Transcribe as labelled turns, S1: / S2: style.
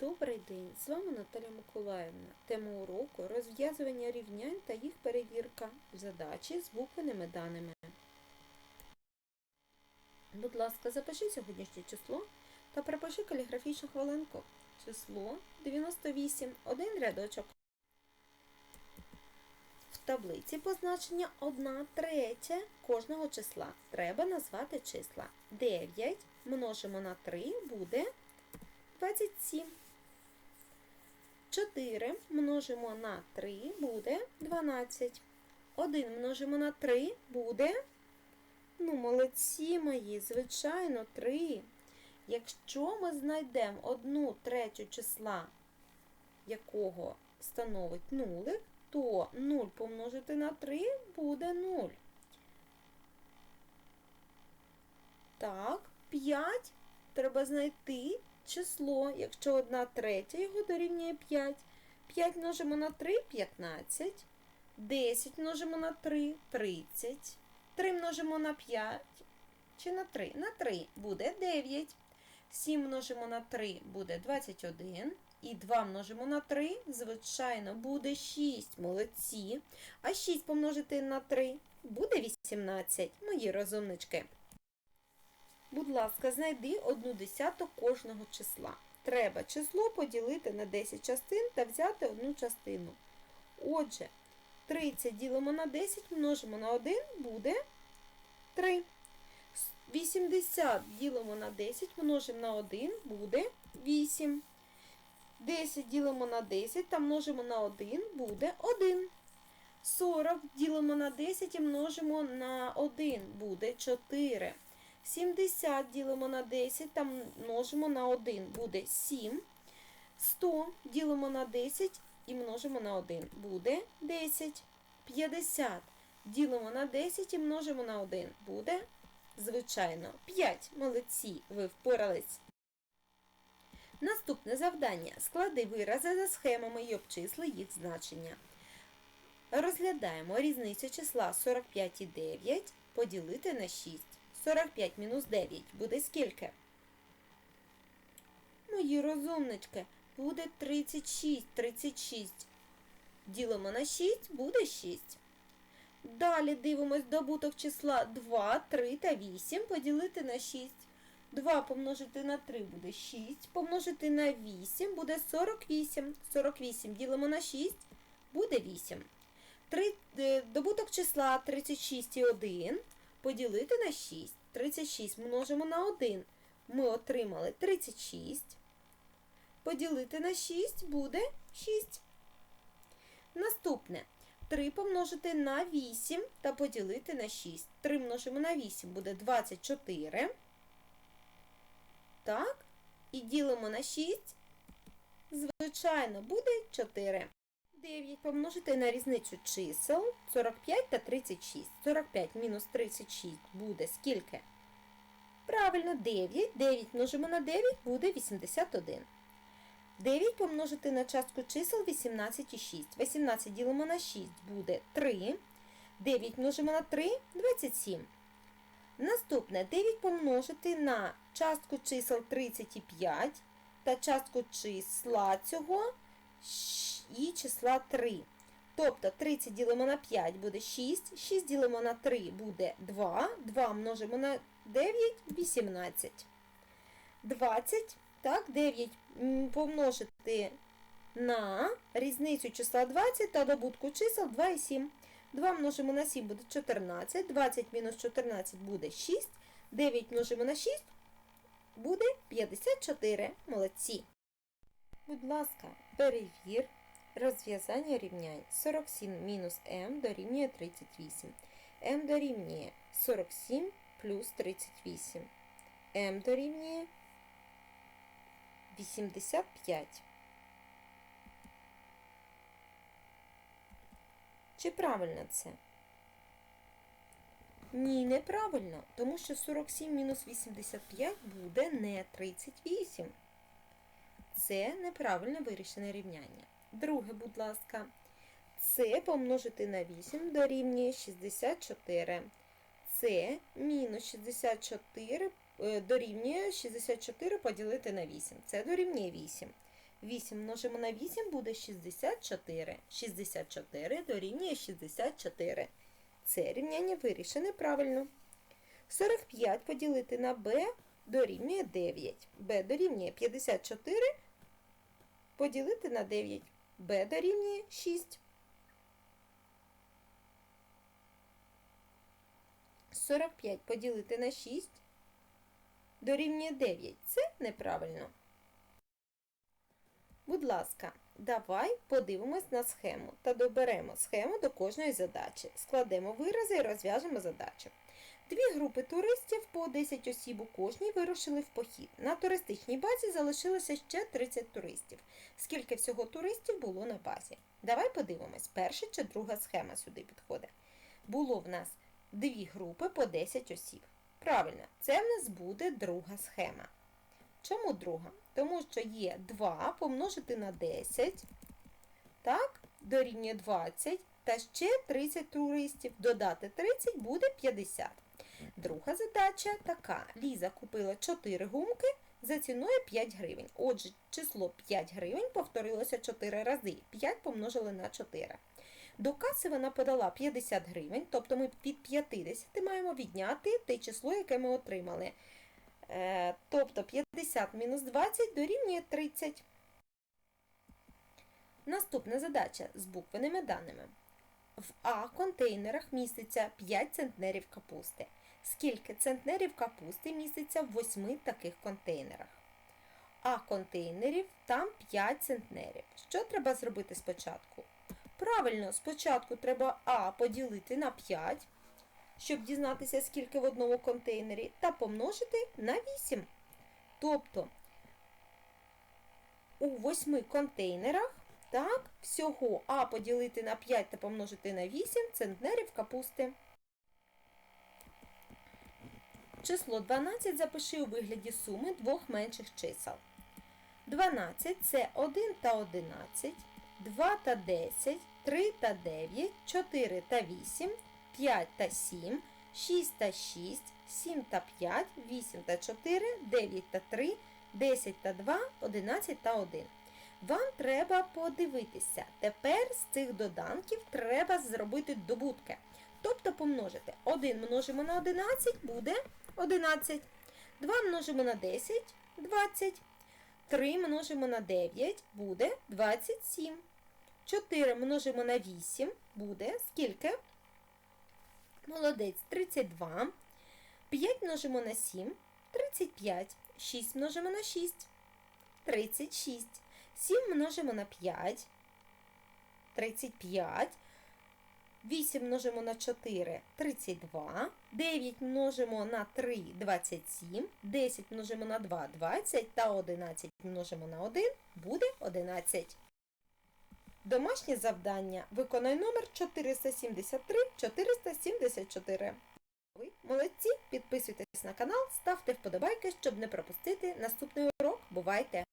S1: Добрий день! З вами Наталя Миколаївна. Тема уроку розв'язування рівнянь та їх перевірка. Задачі з буквеними даними. Будь ласка, запиши сьогоднішнє число та припиши каліграфічну хвилинку. Число 98, один рядочок. В таблиці позначення 1 третя кожного числа. Треба назвати числа. 9 множимо на 3 буде 27. 4 множимо на 3 буде 12. 1 множимо на 3 буде. Ну, молодці мої, звичайно, 3. Якщо ми знайдемо одну третю числа, якого становить нулик, то 0 помножити на 3 буде 0. Так, 5 треба знайти число, якщо 1 третя його дорівнює 5. 5 множимо на 3 15. 10 множимо на 3 30. 3 множимо на 5 чи на 3? На 3 буде 9. 7 множимо на 3 буде 21. І 2 множимо на 3, звичайно, буде 6. Молодці. А 6 помножити на 3 буде 18. Мої розумнички. Будь ласка, знайди одну десяту кожного числа. Треба число поділити на 10 частин та взяти одну частину. Отже, 30 ділимо на 10, множимо на 1, буде 3. 80 ділимо на 10, множимо на 1, буде 8. 10 ділимо на 10 та множимо на 1, буде 1. 40 ділимо на 10 і множимо на 1, буде 4. 70 ділимо на 10 та множимо на 1, буде 7. 100 ділимо на 10 і множимо на 1, буде 10. 50 ділимо на 10 і множимо на 1, буде, звичайно, 5. Молодці, ви впорались. Наступне завдання. Склади вирази за схемами і обчисли їх значення. Розглядаємо різницю числа 45 і 9 поділити на 6. 45 мінус 9 буде скільки? Мої розумнички, буде 36. 36. Ділимо на 6, буде 6. Далі дивимось добуток числа 2, 3 та 8 поділити на 6. 2 помножити на 3 буде 6, помножити на 8 буде 48. 48 ділимо на 6, буде 8. 3, добуток числа 36 і 1 поділити на 6. 36 множимо на 1. Ми отримали 36. Поділити на 6 буде 6. Наступне. 3 помножити на 8 та поділити на 6. 3 множимо на 8 буде 24. Так. І ділимо на 6. Звичайно, буде 4. 9 помножити на різницю чисел 45 та 36. 45 мінус 36 буде скільки? Правильно, 9. 9 множимо на 9 буде 81. 9 помножити на частку чисел 18 і 6. 18 ділимо на 6 буде 3. 9 множимо на 3 27. Наступне 9 помножити на частку чисел 35 та частку числа цього і числа 3. Тобто 30 ділимо на 5 буде 6, 6 ділимо на 3 буде 2, 2 множимо на 9 18. 20, так, 9 помножити на різницю числа 20 та добутку чисел 2 і 7. 2 множимо на 7 буде 14, 20 мінус 14 буде 6, 9 множимо на 6 буде 54. Молодці. Будь ласка, перевір розв'язання рівнянь 47 мінус m дорівнює 38. m дорівнює 47 плюс 38. m дорівнює 85. Чи правильно це? Ні, неправильно, тому що 47 мінус 85 буде не 38. Це неправильно вирішене рівняння. Друге, будь ласка, С помножити на 8 дорівнює 64. С мінус 64 дорівнює 64 поділити на 8. Це дорівнює 8. 8 множимо на 8 буде 64. 64 дорівнює 64. Це рівняння вирішене правильно. 45 поділити на b дорівнює 9. b дорівнює 54 поділити на 9. B дорівнює 6. 45 поділити на 6 дорівнює 9. Це неправильно. Будь ласка, давай подивимось на схему та доберемо схему до кожної задачі. Складемо вирази і розв'яжемо задачу. Дві групи туристів по 10 осіб у кожній вирушили в похід. На туристичній базі залишилося ще 30 туристів. Скільки всього туристів було на базі? Давай подивимось, перша чи друга схема сюди підходить. Було в нас дві групи по 10 осіб. Правильно, це в нас буде друга схема. Чому друга? Тому що є 2 помножити на 10, так, дорівнює 20, та ще 30 туристів. Додати 30 буде 50. Друга задача така. Ліза купила 4 гумки за ціною 5 гривень. Отже, число 5 гривень повторилося 4 рази. 5 помножили на 4. До каси вона подала 50 гривень, тобто ми від 50 маємо відняти те число, яке ми отримали. Е, тобто 50 мінус 20 дорівнює 30. Наступна задача з буквеними даними. В А контейнерах міститься 5 центнерів капусти. Скільки центнерів капусти міститься в 8 таких контейнерах? А контейнерів там 5 центнерів. Що треба зробити спочатку? Правильно, спочатку треба А поділити на 5, щоб дізнатися, скільки в одному контейнері, та помножити на 8. Тобто у 8 контейнерах так, всього А поділити на 5 та помножити на 8 центнерів капусти. Число 12 запиши у вигляді суми двох менших чисел. 12 це 1 та 11, 2 та 10, 3 та 9, 4 та 8, 5 та 7, 6 та 6, 7 та 5, 8 та 4, 9 та 3, 10 та 2, 11 та 1. Вам треба подивитися. Тепер з цих доданків треба зробити добутки. Тобто помножити 1 множимо на 11 буде 11. 2 множимо на 10 20. 3 множимо на 9 буде 27. 4 множимо на 8 буде скільки? Молодець 32. 5 множимо на 7 35. 6 множимо на 6 36. 7 множимо на 5 35. 8 множимо на 4 32. 9 множимо на 3 27. 10 множимо на 2 20 та 11 множимо на 1 буде 11. Домашнє завдання. Виконай номер 473 474. Ви молодці, підписуйтесь на канал, ставте вподобайки, щоб не пропустити наступний урок. Бувайте!